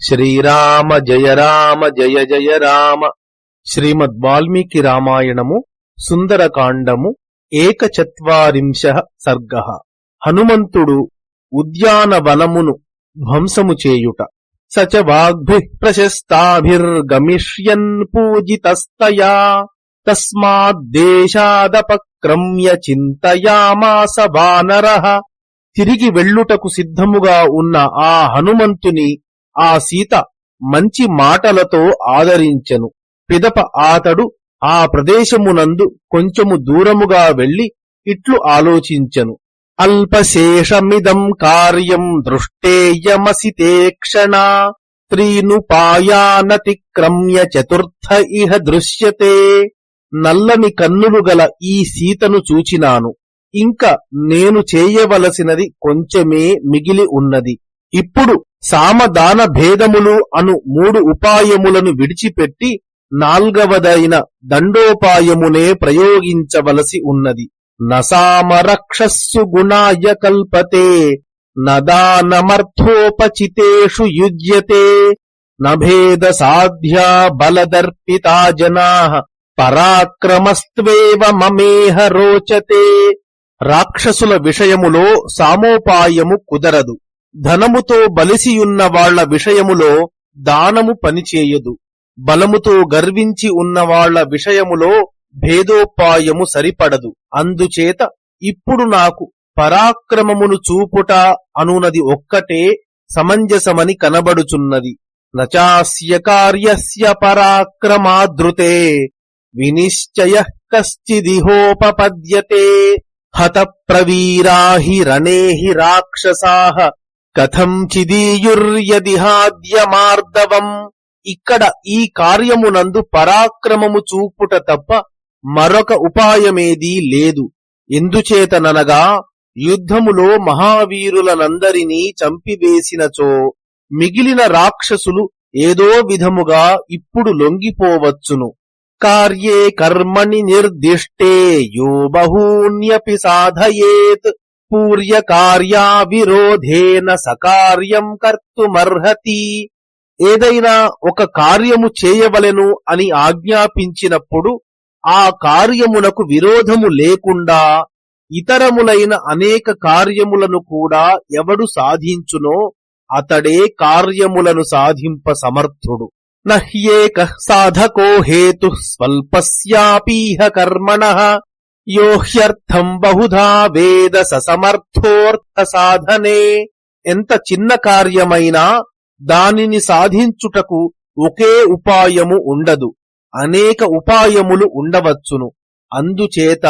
శ్రీరామ జయ రామ జయ జయ రామ. శ్రీమద్ వాల్మీకి రామాయణము సుందరకాండము ఏకచత్వరింశ సర్గ. హనుమంతుడు ఉద్యానవనమును ధ్వంసము చేయుట. సచ వాగ్భి ప్రశస్తాభిర్గమిష్యన్ పూజితస్తయా. తస్మాద్దేశాదపక్రమ్య చింతయామాస వానరః. తిరిగి వెళ్ళుటకు సిద్ధముగా ఉన్న ఆ హనుమంతుని ఆ సీత మంచి మాటలతో ఆదరించెను. పిదప ఆతడు ఆ ప్రదేశమునందు కొంచెము దూరముగా వెళ్ళి ఇట్లు ఆలోచించెను. అల్పశేషమిదం కార్యం దృష్టేయమసితే క్షణ త్రీనుపాయానతిక్రమ్య చతుర్థ ఇహ దృశ్యతే. నల్లని కన్నులు గల ఈ సీతను చూచినాను. ఇంక నేను చేయవలసినది కొంచెమే మిగిలి ఉన్నది. ఇప్పుడు సామదాన భేదములు అను మూడు ఉపాయములను విడిచిపెట్టి నాల్గవదైన దండోపాయమునే ప్రయోగించవలసి ఉన్నది. నసామరక్షస్సు గుణాయ కల్పతే నదానమర్థోపచితేషు యుజ్యతే నభేద సాధ్యా బలదర్పితా జనా పరాక్రమస్త్వేవ మమేహ రోచతే. రాక్షసుల విషయములో సామోపాయము కుదరదు. ధనముతో బలిసియున్న వాళ్ళ విషయములో దానము పనిచేయదు. బలముతో గర్వించి ఉన్నవాళ్ళ విషయములో భేదోపాయము సరిపడదు. అందుచేత ఇప్పుడు నాకు పరాక్రమమును చూపుట అనునది ఒక్కటే సమంజసమని కనబడుచున్నది. నచాస్య కార్యస్య పరాక్రమాదృతే వినిశ్చయ కశ్చిదిహోపపద్యతే హత ప్రవీరాహి రణేహి రాక్షసాహ కథంచిదీయుర్యదిహాద్యమార్దవం ఇక్కడ ఈ కార్యమునందు పరాక్రమము చూపుట తప్ప మరొక ఉపాయమేదీ లేదు. ఎందుచేతననగా యుద్ధములో మహావీరులనందరినీ చంపివేసినచో మిగిలిన రాక్షసులు ఏదో విధముగా ఇప్పుడు లొంగిపోవచ్చును. కార్యే కర్మణి నిర్దిష్టే యో బహూన్యపి సాధయేత్. పూర్యకార్యా విరోధేన సకార్యం కర్తుమర్హతి. ఏదైనా ఒక కార్యము చేయవలెను అని ఆజ్ఞాపించినప్పుడు ఆ కార్యమునకు విరోధము లేకుండా ఇతరములైన అనేక కార్యములను కూడా ఎవడు సాధించునో అతడే కార్యములను సాధింప సమర్థుడు. నహ్యేక సాధకో హేతు స్వల్పస్యాపీహ కర్మణ. యోహ్యర్థం బహుధా వేద ససమర్థోర్థ సాధనే ఎంత చిన్న కార్యమైనా దానిని సాధించుటకు ఒకే ఉపాయము ఉండదు. అనేక ఉపాయములు ఉండవచ్చును. అందుచేత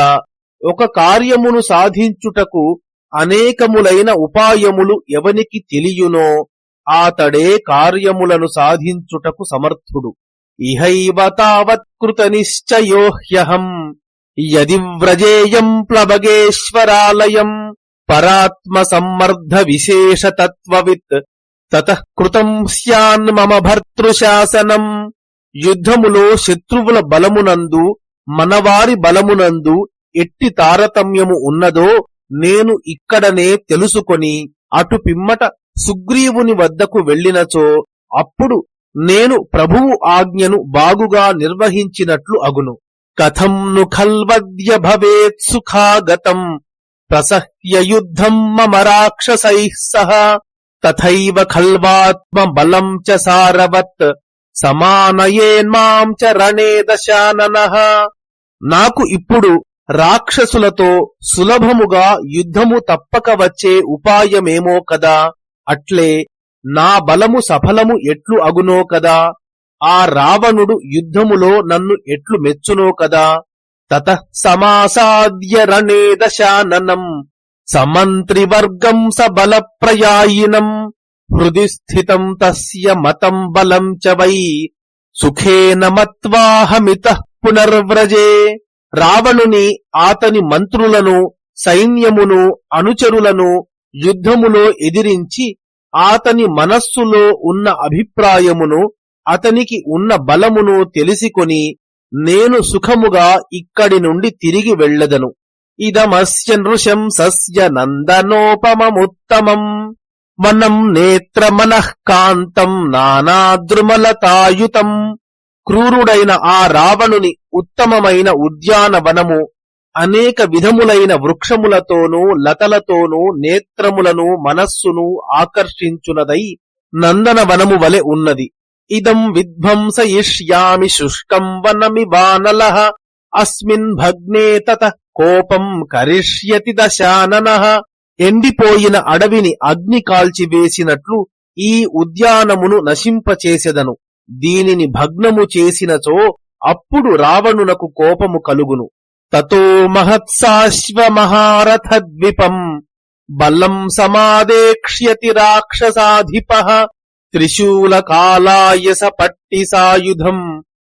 ఒక కార్యమును సాధించుటకు అనేకములైన ఉపాయములు ఎవనికి తెలియునో ఆతడే కార్యములను సాధించుటకు సమర్థుడు. ఇహైవ తావత్కృత నిశ్చయోహ్యహం. యది వ్రజేయం ప్లవగేశ్వరాలయం పరాత్మ సమ్మర్ధ విశేషతత్వవిత్ తతః కృతం స్యాన్ మమ భర్తృశాసనం యుద్ధములో శత్రువుల బలమునందు మనవారి బలమునందు ఎట్టి తారతమ్యము ఉన్నదో నేను ఇక్కడనే తెలుసుకొని అటు పిమ్మట సుగ్రీవుని వద్దకు వెళ్ళినచో అప్పుడు నేను ప్రభువు ఆజ్ఞను బాగుగా నిర్వహించినట్లు అగును కథం ను ఖల్వద్య భవేత్ సుఖాగతం. ప్రసహ్య యుద్ధం మమ రాక్షసై సహ. తథైవ ఖల్వాత్మ బలం చ సారవత్. సమానయేన్మాం చ రణే దశానన. నాకు ఇప్పుడు రాక్షసులతో సులభముగా యుద్ధము తప్పక వచ్చే ఉపాయమేమో కదా. అట్లే నా బలము సఫలము ఎట్లు అగునో కదా. ఆ రావణుడు యుద్ధములో నన్ను ఎట్లు మెచ్చునో కదా? తత సమాసాద్య రణే దశాననం సమంత్రివర్గం స ప్రయాయినం హృది స్థితం తస్య మతం బలం చ వై సుఖేన మత్వాహమిత పునర్వ్రజే. రావణుని ఆతని మంత్రులను సైన్యమును అనుచరులను యుద్ధములో ఎదిరించి ఆతని మనస్సులో ఉన్న అభిప్రాయమును అతనికి ఉన్న బలమును తెలిసికొని నేను సుఖముగా ఇక్కడి నుండి తిరిగి వెళ్ళదను. ఇదమస్య నృశంసస్య నందనోపమముత్తమం. మనం నేత్ర మనఃకాంతం నానాద్రుమలతాయుతం. క్రూరుడైన ఆ రావణుని ఉత్తమమైన ఉద్యానవనము అనేక విధములైన వృక్షములతోనూ లతలతోనూ నేత్రములను మనస్సును ఆకర్షించునదై నందనవనము వలె ఉన్నది. ఇదం విధ్వంసయిష్యామి శుష్కం వనమి వానల అస్మిన్ భగ్నే తత కోపం కరిష్యతి దశానన. ఎండిపోయిన అడవిని అగ్ని కాల్చివేసినట్లు ఈ ఉద్యానమును నశింపచేసెదను. దీనిని భగ్నము చేసినచో అప్పుడు రావణునకు కోపము కలుగును. తతో మహత్సాశ్వమహారథద్విపం బలం సమాదేక్ష్యతి రాక్షసాధిప. త్రిశూలకాలాయస పట్టి సాయుధం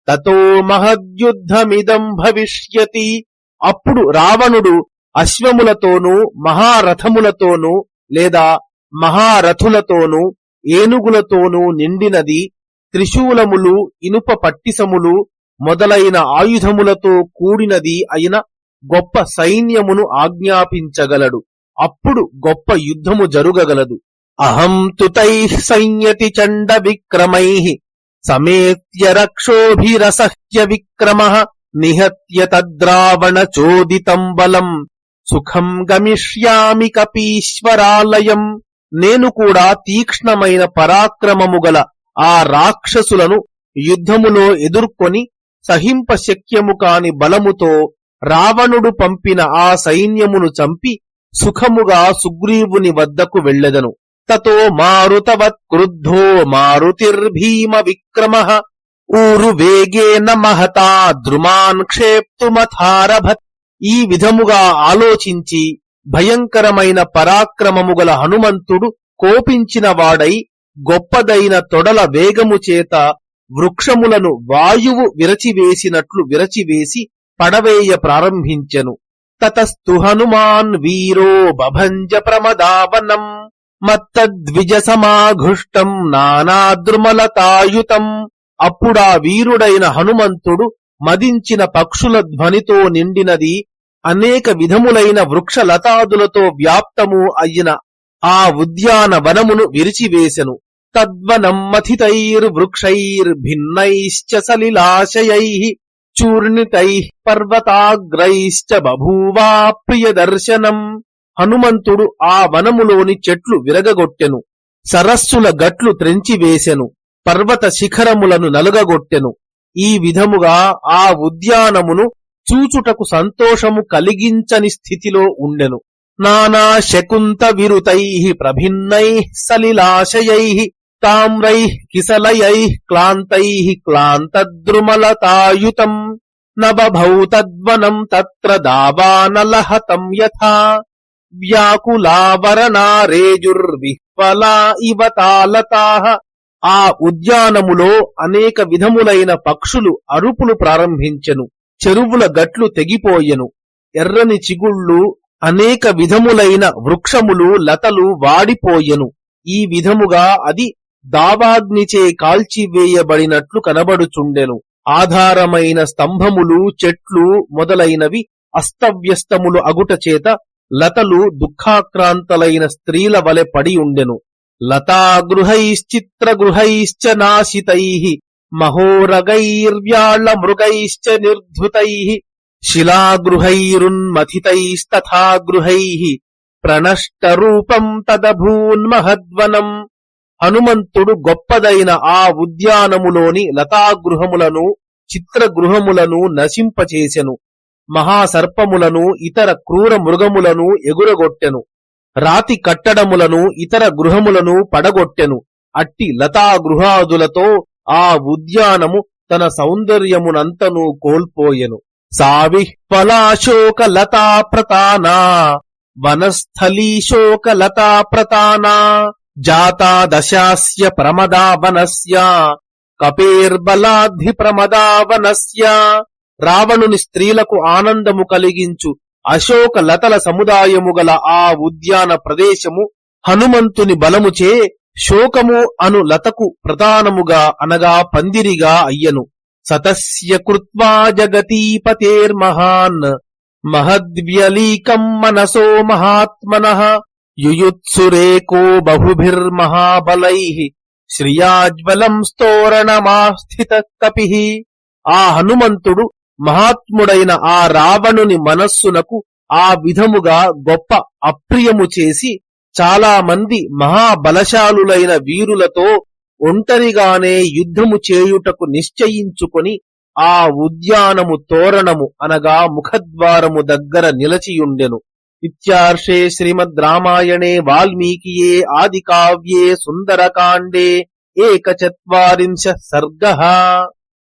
తతో మహద్యుద్ధమిదం భవిష్యతి. అప్పుడు రావణుడు అశ్వములతోనూ మహారథములతోనూ లేదా మహారథులతోనూ ఏనుగులతోనూ నిండినది త్రిశూలములు ఇనుప పట్టిసములు మొదలైన ఆయుధములతో కూడినది అయిన గొప్ప సైన్యమును ఆజ్ఞాపించగలడు. అప్పుడు గొప్ప యుద్ధము జరుగగలదు. అహం తుతై సంయతి చండ విక్రమై సమేత్య రక్షోభిరసహ్య విక్రమ నిహత్య తద్రావణ చోదితం బలం సుఖం గమిష్యామి కపీశ్వరాలయం నేను కూడా తీక్ష్ణమైన పరాక్రమము గల ఆ రాక్షసులను యుద్ధములో ఎదుర్కొని సహింప శక్యము కాని బలముతో రావణుడు పంపిన ఆ సైన్యమును చంపి సుఖముగా సుగ్రీవుని వద్దకు వెళ్ళెదను. తతో మారుతవత్ క్రుద్ధో మారుతిర్భీమ విక్రమ ఊరు వేగేన మహతా ద్రుమాన్ క్షేప్తుమథారభత్ ఈ విధముగా ఆలోచించి భయంకరమైన పరాక్రమము గల హనుమంతుడు కోపించిన వాడై గొప్పదైన తొడల వేగము చేత వృక్షములను వాయువు విరచివేసినట్లు విరచివేసి పడవేయ ప్రారంభించెను. తతస్తు హనుమాన్ వీరో బభంజ ప్రమదావనం. మత్తద్విజ సమాఘుష్టం నానాద్రుమలతాయుతం. అప్పుడా వీరుడైన హనుమంతుడు మదించిన పక్షుల ధ్వనితో నిండినది అనేక విధములైన వృక్షలతాదులతో వ్యాప్తము అయిన ఆ ఉద్యాన వనమును విరిచివేశెను తద్వనం మథితైర్వృక్షైర్భిన్నైశ్చ సలిలాశయై చూర్ణితై పర్వతాగ్రైశ్చ బభూవా ప్రియదర్శనం. హనుమంతుడు ఆ వనములోని చెట్లు విరగగొట్టెను సరస్సుల గట్లు త్రెంచివేశెను పర్వత శిఖరములను నలుగగొట్టెను. ఈ విధముగా ఆ ఉద్యానమును చూచుటకు సంతోషము కలిగించని స్థితిలో ఉండెను. నానా శకుంత విరుతై ప్రభిన్నై సలిలాశయై తామ్రై కిసలయై క్లాంతై క్లాంతద్రుమలతాయుతం నవభౌతద్వనం తత్ర దావానలహతం యథా వ్యాకులావరణారేజుర్విహ్వలా ఇవ తాలతాహ ఆ ఉద్యానములో అనేక విధములైన పక్షులు అరుపులు ప్రారంభించెను చెరువుల గట్లు తెగిపోయెను ఎర్రని చిగుళ్ళు అనేక విధములైన వృక్షములు లతలు వాడిపోయెను. ఈ విధముగా అది దావాగ్నిచే కాల్చివేయబడినట్లు కనబడుచుండెను. ఆధారమైన స్తంభములు చెట్లు మొదలైనవి అస్తవ్యస్తములు అగుట చేత లతలు దుఃఖాక్రాంతలైన స్త్రీల వలె పడి ఉండెను లతాగృహైశ్చిత్రగృహైశ్చ నాశితై మహోరగైర్వ్యాళ మృగైశ్చ నిర్ధృతై శిలాగృహైరున్మథితైస్తథా గృహై ప్రణష్టరూపం తదభూన్మహద్వనం. హనుమంతుడు గొప్పదైన ఆ ఉద్యానములోని లతాగృహములను చిత్రగృహములను నశింపచేసెను. మహాసర్పములను ఇతర క్రూర మృగములను ఎగురగొట్టెను. రాతి కట్టడములను ఇతర గృహములను పడగొట్టెను. అట్టి లతా గృహాదులతో ఆ ఉద్యానము తన సౌందర్యమునంతను కోల్పోయెను. సావిహ్వలాశోక లతా ప్రతానా వనస్థలీశోక లతా ప్రతానా జాతా దశాస్య ప్రమదావనస్య కపేర్బలాద్ధి ప్రమదావనస్య రావణుని స్త్రీలకు ఆనందము కలిగించు అశోక లతల సముదాయము గల ఆ ఉద్యాన ప్రదేశము హనుమంతుని బలముచే శోకము అను లతకు ప్రధానముగా అనగా పందిరిగా అయ్యను. సతస్య కృత్వా జగతీపతేర్మహాన్ మహద్వ్యలీకం మనసో మహాత్మన యుయుత్సురేకో బహుభిర్మహాబలై శ్రియాజ్వలం స్తోరణమాస్థిత కపి. ఆ హనుమంతుడు మహాత్ముడైన ఆ రావణుని మనస్సునకు ఆ విధముగా గొప్ప అప్రియము చేసి చాలా మంది మహాబలశాలులైన వీరులతో ఒంటరిగానే యుద్ధము చేయుటకు నిశ్చయించుకొని ఆ ఉద్యానము తోరణము అనగా ముఖద్వారము దగ్గర నిలచియుండెను. ఇత్యార్షే శ్రీమద్ రామాయణే వాల్మీకియే ఆది కావ్యే సుందరకాండే ఏకచత్వారింశ సర్గ.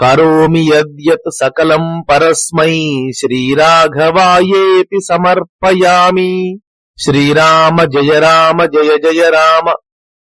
కరోమి యద్యత్ సకలం పరస్మై. శ్రీరాఘవాయేపి సమర్పయామి. శ్రీరామ జయ రామ జయ జయ రామ.